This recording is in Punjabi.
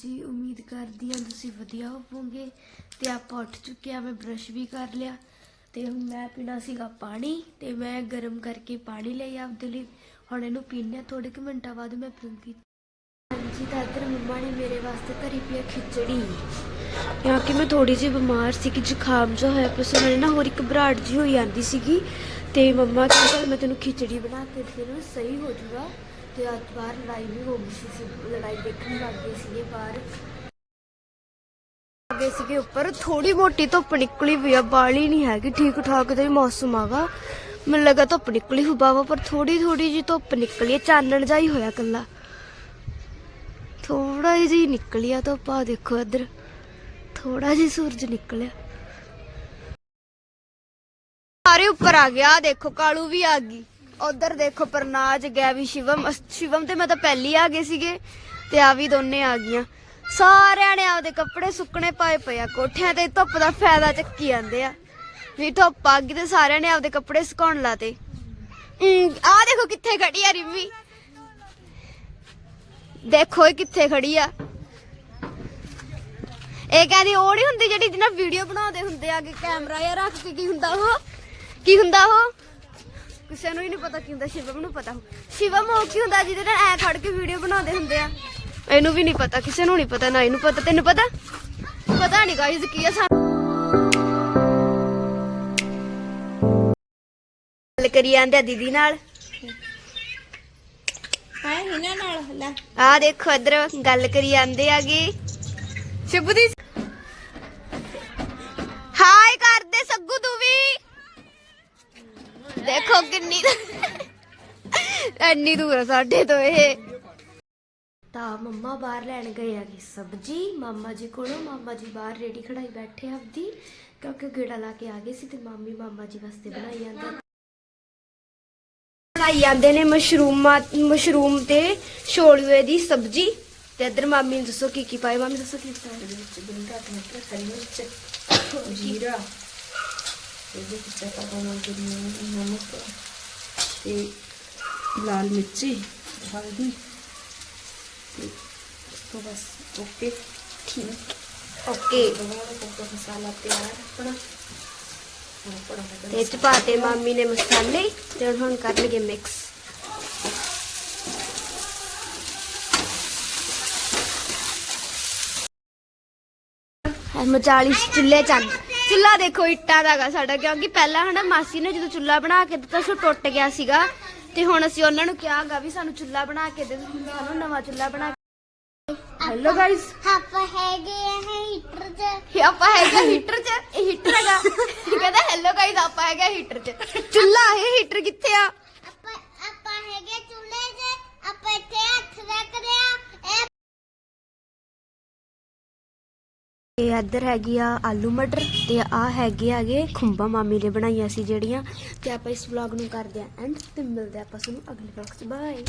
ਜੀ, ਉਮੀਦ ਕਰਦੀ ਹਾਂ ਤੁਸੀਂ ਵਧੀਆ ਹੋਵੋਗੇ ਤੇ ਆਪਾਂ ਉੱਠ ਚੁੱਕੇ ਆ ਮੈਂ ਬ੍ਰਸ਼ ਵੀ ਕਰ ਲਿਆ ਤੇ ਹੁਣ ਮੈਂ ਪੀਣਾ ਸੀਗਾ ਪਾਣੀ ਤੇ ਮੈਂ ਗਰਮ ਕਰਕੇ ਪਾਣੀ ਲਈ ਆਪਦੇ ਲਈ। ਹੁਣ ਇਹਨੂੰ ਪੀਣੇ ਆ ਥੋੜੇ ਕੁ ਮਿੰਟਾਂ ਬਾਅਦ ਮੈਂ ਪੀਂਗੀ ਹਾਂਜੀ, ਤਾਂ ਇੱਧਰ ਮੰਮਾ ਨੇ ਮੇਰੇ ਵਾਸਤੇ ਧਰੀ ਪਈ ਆ ਖਿਚੜੀ। ਕਿਉਂਕਿ ਮੈਂ ਥੋੜੀ ਜਿਹੀ ਬਿਮਾਰ ਸੀ ਕਿ ਜ਼ੁਕਾਮ ਜਿਹਾ ਹੋਇਆ ਪਿਆ ਸੀ। ਮੈਨੂੰ ਨਾ ਹੋਰ ਇੱਕ ਘਬਰਾਹਟ ਜਿਹੀ ਹੋਈ ਜਾਂਦੀ ਸੀਗੀ ਤੇ ਮੰਮਾ ਕਹਿੰਦਾ ਮੈਂ ਤੈਨੂੰ ਖਿਚੜੀ ਬਣਾ ਕੇ ਦੇ ਸਹੀ ਹੋ ਜਾਊਗਾ। ਤੇ ਅੱਜ ਬਾਹਰ ਲੜਾਈ ਵੀ ਹੋ ਗਈ ਸੀ ਲੜਾਈ ਦੇਖਣ ਲੱਗ ਗਏ ਸੀਗੇ ਬਾਹਰ। ਗਏ ਸੀਗੇ ਉੱਪਰ। ਥੋੜੀ ਮੋਟੀ ਧੁੱਪ ਨਿਕਲੀ ਵੀ ਆ, ਬਾਲੀ ਨਹੀਂ ਹੈਗੀ, ਠੀਕ ਠਾਕ ਜਿਹਾ ਹੀ ਮੌਸਮ ਆਗਾ। ਮੈਨੂੰ ਲੱਗਾ ਧੁੱਪ ਨਿਕਲੀ ਹੋਊ ਬਾਵਾ, ਪਰ ਥੋੜੀ ਥੋੜੀ ਜੀ ਧੁੱਪ ਨਿਕਲੀ ਚਾਨਣ ਜਿਹਾ ਹੋਇਆ ਕੱਲਾ ਥੋੜਾ ਜਿਹੀ ਨਿਕਲੀ ਆ ਧੁੱਪ ਆ ਦੇਖੋ ਇੱਧਰ। ਥੋੜਾ ਜਿਹਾ ਸੂਰਜ ਨਿਕਲਿਆ। ਸਾਰੇ ਉੱਪਰ ਆ ਗਿਆ ਆਹ ਦੇਖੋ, ਕਾਲੂ ਵੀ ਆ ਗਈ। ਉਧਰ ਦੇਖੋ ਪ੍ਰਨਾਜ ਗਿਆ ਵੀ ਸ਼ਿਵਮ। ਅਸ- ਸ਼ਿਵਮ ਤੇ ਮੈਂ ਤਾਂ ਪਹਿਲੀ ਆ ਗਏ ਸੀਗੇ ਤੇ ਆ ਵੀ ਦੋਨੇ ਆ ਗਈਆਂ। ਸਾਰਿਆਂ ਨੇ ਆਪਦੇ ਕੱਪੜੇ ਸੁੱਕਣੇ ਪਾਏ ਪਏ ਆ ਕੋਠਿਆਂ ਤੇ, ਧੁੱਪ ਦਾ ਫਾਇਦਾ ਚੱਕੀ ਜਾਂਦੇ ਆ। ਵੀ ਧੁੱਪ ਆ ਗਈ ਤੇ ਸਾਰਿਆਂ ਨੇ ਆਪਦੇ ਕੱਪੜੇ ਸੁਕਾਉਣ ਲਾਤੇ। ਆ ਦੇਖੋ ਕਿੱਥੇ ਖੜੀ ਆ ਰਿੰਮੀ। ਦੇਖੋ ਇਹ ਕਿੱਥੇ ਖੜੀ ਆ। ਇਹ ਕਹਿੰਦੀ ਉਹ ਨਹੀਂ ਹੁੰਦੀ ਜਿਹੜੀ ਜਿਹਨਾਂ ਵੀਡੀਓ ਬਣਾਉਂਦੇ ਹੁੰਦੇ ਆ, ਕਿ ਕੈਮਰਾ ਜਾਂ ਰੱਖ ਕੇ ਕੀ ਹੁੰਦਾ ਉਹ? ਕੀ ਹੁੰਦਾ ਉਹ? ਕਿਸੇ ਨੂੰ ਹੀ ਨਹੀਂ ਪਤਾ ਕੀ ਹੁੰਦਾ ਸ਼ਿਵਮ ਨੂੰ ਪਤਾ ਸ਼ਿਵਮ ਉਹ ਕੀ ਹੁੰਦਾ ਜਿਹਦੇ ਨਾਲ ਐ ਖੜ ਕੇ ਵੀਡੀਓ ਬਣਾਉਂਦੇ ਹੁੰਦੇ ਆ। ਇਹਨੂੰ ਵੀ ਨਹੀਂ ਪਤਾ ਕਿਸੇ ਨੂੰ ਨਹੀਂ ਪਤਾ ਨਾ ਇਹਨੂੰ ਪਤਾ ਤੈਨੂੰ ਪਤਾ? ਪਤਾ ਨਹੀਂ ਗਾਇਜ਼ ਕੀ ਆ ਸਾਨੂੰ। ਗੱਲ ਕਰੀ ਜਾਂਦੇ ਆ ਦੀਦੀ ਨਾਲ। ਹਾਂ ਇਹਨਾਂ ਨਾਲ ਲੈ। ਆ ਦੇਖੋ ਇੱਧਰ ਗੱਲ ਕਰੀ ਜਾਂਦੇ ਆਗੇ ਸ਼ਿਬੂ ਦੀ ਹਾਈ ਕਰਦੇ ਸੱਗੂ ਤੂੰ ਵੀ ਦੇਖੋ ਕਿੰਨੀ ਐਨੀ ਦੂਰ ਆ ਸਾਡੇ ਤੋਂ ਇਹ। ਤਾਂ ਮੰਮਾ ਬਾਹਰ ਲੈਣ ਗਏ ਆ ਕਿ ਸਬਜੀ। ਮਾਮਾ ਜੀ ਕੋਲੋਂ ਮਾਮਾ ਜੀ ਬਾਹਰ ਰੇੜੀ ਖੜਾਈ ਬੈਠੇ ਆ ਆਪਦੀ ਕਿਉਂਕਿ ਗੇੜਾ ਲਾ ਕੇ ਆ ਗਏ ਸੀ ਤੇ ਮਾਮੀ ਮਾਮਾ ਜੀ ਵਾਸਤੇ ਬਣਾਈ ਜਾਂਦੇ। ਬਣਾਈ ਜਾਂਦੇ ਨੇ ਮਸ਼ਰੂਮਾਂ ਮਸ਼ਰੂਮ ਤੇ ਛੋਲੂਏ ਦੀ ਸਬਜੀ। ਤੇ ਇੱਧਰ ਮਾਮੀ ਨੂੰ ਦੱਸੋ ਕੀ ਕੀ ਪਾਏ ਮਾਮੀ ਦੱਸੋ ਕੀ ਪਾਏ? ਗੁੰਡਾ ਟਮਾਟਰ ਹਰੀ ਮਿਰਚ ਜੀਰਾ ਇਹਦੇ ਵਿੱਚ ਆਪਾਂ ਪਾਵਾਂਗੇ ਨਮਕ ਤੇ ਲਾਲ ਮਿਰਚੀ ਹਲਦੀ ਤੇ ਤੋਂ ਬਸ ਓਕੇ। ਓਕੇ। ਲਓ ਮਸਾਲਾ ਤਿਆਰ ਆਪਣਾ। ਤੇ ਚ ਪਾਤੇ ਮਾਮੀ ਨੇ ਮਸਾਲੇ ਤੇ ਹੁਣ ਕਰਨਗੇ ਮਿਕਸ ਮਚਾਲੀ ਚੁੱਲ੍ਹੇ ਚੱਲ ਦੇਖੋ ਇੱਟਾਂ ਦਾ ਗਾ ਸਾਡਾ ਕਿਉਂਕਿ ਪਹਿਲਾਂ ਹਨਾ ਮਾਸੀ ਨੇ ਜਦੋਂ ਚੁੱਲ੍ਹਾ ਬਣਾ ਕੇ ਦਿੱਤਾ ਸੀ ਟੁੱਟ ਗਿਆ ਸੀਗਾ। ਤੇ ਹੁਣ ਅਸੀਂ ਉਹਨਾਂ ਨੂੰ ਕਿਹਾਗਾ ਵੀ ਸਾਨੂੰ ਚੁੱਲ੍ਹਾ ਬਣਾ ਕੇ ਦੇ ਦਿਓ ਸਾਨੂੰ ਨਵਾਂ ਚੁੱਲ੍ਹਾ ਬਣਾ ਹੈਲੋ ਗਾਇਸ ਆਪਾਂ ਹੈਗੇ ਆ ਹੀਟਰ 'ਚ। ਇਹ ਆਪਾਂ ਹੈਗਾ ਹੀਟਰ 'ਚ? ਇਹ ਹੀਟਰ ਹੈਗਾ। ਕਹਿੰਦਾ ਹੈਲੋ ਗਾਇਸ ਆਪਾਂ ਹੈਗਾ ਹੀਟਰ 'ਚ। ਚੁੱਲ੍ਹਾ ਇਹ ਹੀਟਰ ਕਿੱਥੇ ਆ? ਆਪਾਂ ਆਪਾਂ ਹੈਗੇ ਚੁੱਲ੍ਹੇ 'ਚ। ਆਪਾਂ ਇੱਥੇ ਹੱਥ ਰੱਖ ਰਿਆ ਇਹ ਇੱਧਰ ਹੈਗੀ ਆ ਆਲੂ ਮਟਰ ਤੇ ਆ ਹੈਗੇ ਆਗੇ ਖੁੰਬਾ ਮਾਮੀ ਨੇ ਬਣਾਈਆਂ ਸੀ ਜਿਹੜੀਆਂ ਤੇ ਆਪਾਂ ਇਸ ਵਲੌਗ ਨੂੰ ਕਰਦੇ ਆ ਐਂਡ ਤੇ ਮਿਲਦੇ ਆ ਆਪਾਂ ਤੁਹਾਨੂੰ ਅਗਲੇ ਵਲੌਗ 'ਚ। ਬਾਏ